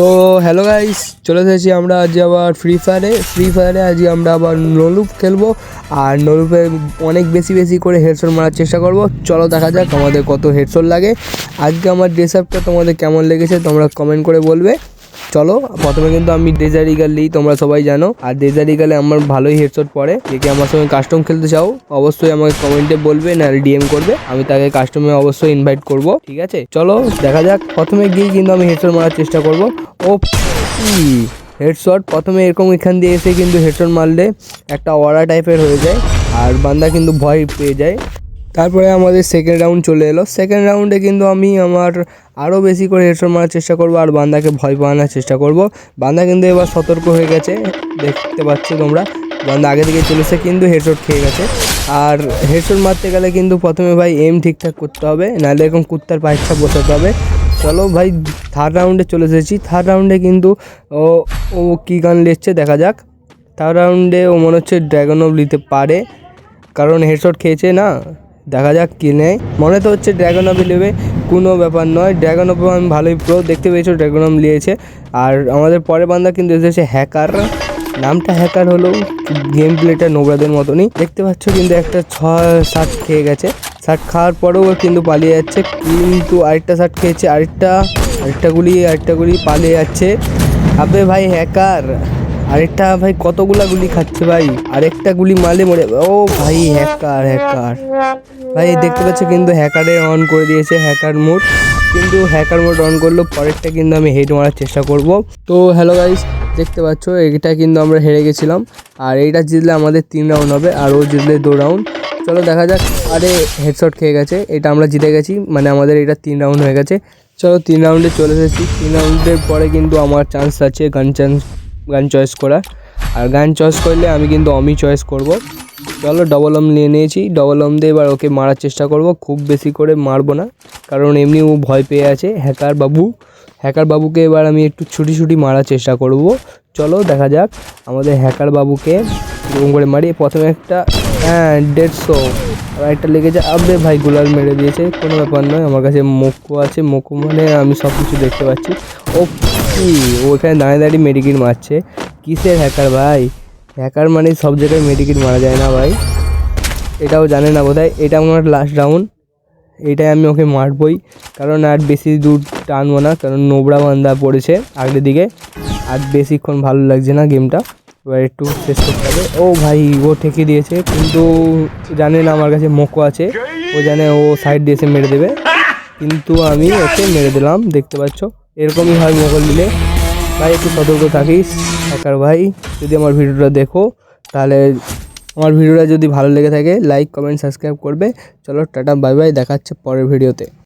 তো hello guys চলে এসেছি আমরা আজ আবার ফ্রি ফায়ারে ফ্রি ফায়ারে আজ আমরা আবার নলুপ খেলব। আর নলুপে অনেক বেশি বেশি করে হেডশট মারার চেষ্টা করব। চলো দেখা যাক আমাদের কত হেডশট লাগে। আজকে আমার ড্রেস আপটা তোমাদের কেমন লেগেছে তোমরা কমেন্ট করে বলবে। চলো, প্রথমে কিন্তু আমি ডেজার ইগাল নিই, তোমরা সবাই জানো। আর ডেজার ইগালে আমার ভালোই হেডশট পড়ে। যে কি আমার সঙ্গে কাস্টম খেলতে চাও, অবশ্যই আমাকে কমেন্টে বলবে, না ডিএম করবে। আমি তাকে কাস্টমে অবশ্যই ইনভাইট করব, ঠিক আছে? চলো, দেখা যাক। প্রথমে গিয়ে কিন্তু আমি হেডশট মারার চেষ্টা করব। ও হেডশট প্রথমে এরকম এখান দিয়ে এসে কিন্তু হেডশট মারলে একটা ওয়ারা টাইপের হয়ে যায়। আর বান্দা কিন্তু ভয় পেয়ে যায়। তারপরে আমাদের সেকেন্ড রাউন্ড চলে এলো। সেকেন্ড রাউন্ডে কিন্তু আমি আমার আরও বেশি করে হেডশট মারার চেষ্টা করব আর বান্দাকে ভয় পাওয়ানোর চেষ্টা করব। বান্দা কিন্তু এবার সতর্ক হয়ে গেছে, দেখতে পাচ্ছ তোমরা। বান্দা আগে থেকে চলেছে কিন্তু হেডশট খেয়ে গেছে। আর হেডশট মারতে গেলে কিন্তু প্রথমে ভাই এম ঠিকঠাক করতে হবে, নাহলে এরকম কুত্তার পাইচ্ছা বসাতে হবে। চলো ভাই থার্ড রাউন্ডে চলে এসেছি। থার্ড রাউন্ডে কিন্তু ও ও কী গান লিখছে দেখা যাক। থার্ড রাউন্ডে ও মনে হচ্ছে ড্রাগন অফ নিতে পারে, কারণ হেডশট খেয়েছে না। দেখা যাক কি নেয়। মনে তো হচ্ছে ড্রাগন অফ নেবে, কোনো ব্যাপার নয়। ড্রাগন অফ আমি ভালোই প্রো দেখতে পেয়েছ ড্রাগন অফ নিয়েছে। আর আমাদের পরের বান্দা কিন্তু এসেছে হ্যাকার নামটা হ্যাকার হলো গেম প্লেটা নোংরাদের মতনই। দেখতে পাচ্ছ কিন্তু একটা ছয় ষাট খেয়ে গেছে। ষাট খাওয়ার পরেও কিন্তু পালিয়ে যাচ্ছে। কিন্তু আরেকটা ষাট খেয়েছে। আরেকটা আরেকটা গুলি আরেকটা গুলি পালিয়ে যাচ্ছে। আবে ভাই হ্যাকার আরেকটা ভাই কতগুলা গুলি খাচ্ছে ভাই? আরেকটা গুলি মারলে মরে ও ভাই হ্যাকার হ্যাকার ভাই, দেখতে পাচ্ছ কিন্তু হ্যাকারে অন করে দিয়েছে হ্যাকার মোড কিন্তু হ্যাকার মোড অন করল পরেরটা কিন্তু আমি হেড মারার চেষ্টা করব। তো হ্যালো গাইস দেখতে পাচ্ছ, এটা কিন্তু আমরা হেরে গেছিলাম। আর এইটা জিতলে আমাদের তিন রাউন্ড হবে, আর ও জিতলে দু রাউন্ড চলো দেখা যাক, আরে হেডশট খেয়ে গেছে, এটা আমরা জিতে গেছি মানে আমাদের এটা তিন রাউন্ড হয়ে গেছে। চলো তিন রাউন্ডে চলে এসেছি। তিন রাউন্ডের পরে কিন্তু আমার চান্স আছে গান চান্স গান চয়েস করা। আর গান চয়েস করলে আমি কিন্তু অমি চয়েস করব। চলো ডবল অম নিয়ে নিয়েছি। ডবল অম দিয়ে এবার ওকে মারার চেষ্টা করব। খুব বেশি করে মারবো না। কারণ এমনি ও ভয় পেয়ে আছে। হ্যাকার বাবু হ্যাকার বাবুকে এবার আমি একটু ছুটি ছুটি মারার চেষ্টা করব। চলো দেখা যাক আমাদের হ্যাকার বাবুকে এরকম করে মারি। প্রথমে একটা হ্যাঁ দেড়শো। আর একটা লেগে যায় আবে ভাই গুলাল মেরে দিয়েছে, কোনো ব্যাপার নয়, আমার কাছে মোকো আছে, মোকো মানে আমি সব কিছু দেখতে পাচ্ছি। ও কি, ও এখানে দাঁড়িয়ে দাঁড়িয়ে মেডিকিট মারছে, কিসের হ্যাকার ভাই? হ্যাকার মানে সব জায়গায় মেডিকিট মারা যায় না ভাই। এটাও জানে না বোধহয়, এটা আমার লাস্ট রাউন্ড এটাই আমি ওকে মারবই, কারণ আর বেশি দূর টানবো না, কারণ নোবরা বান্ধা পড়েছে আগের দিকে, আর বেশিক্ষণ ভালো লাগছে না গেমটা। এবার একটু শেষ করতে হবে। ও ভাই, ও ঠেকে দিয়েছে, কিন্তু জানে না আমার কাছে মোকো আছে। ও জানে ও সাইড দিয়ে এসে মেরে দেবে। কিন্তু আমি ওকে মেরে দিলাম, দেখতে পাচ্ছ? এরকমই হয় মোগল দিলে ভাই, একটু সতর্ক থাকিস হ্যাকার ভাই। যদি আমার ভিডিওটা দেখো, তাহলে আমার ভিডিওটা যদি ভালো লেগে থাকে লাইক কমেন্ট সাবস্ক্রাইব করবে। চলো, টাটা বাই বাই দেখাচ্ছে পরের ভিডিওতে।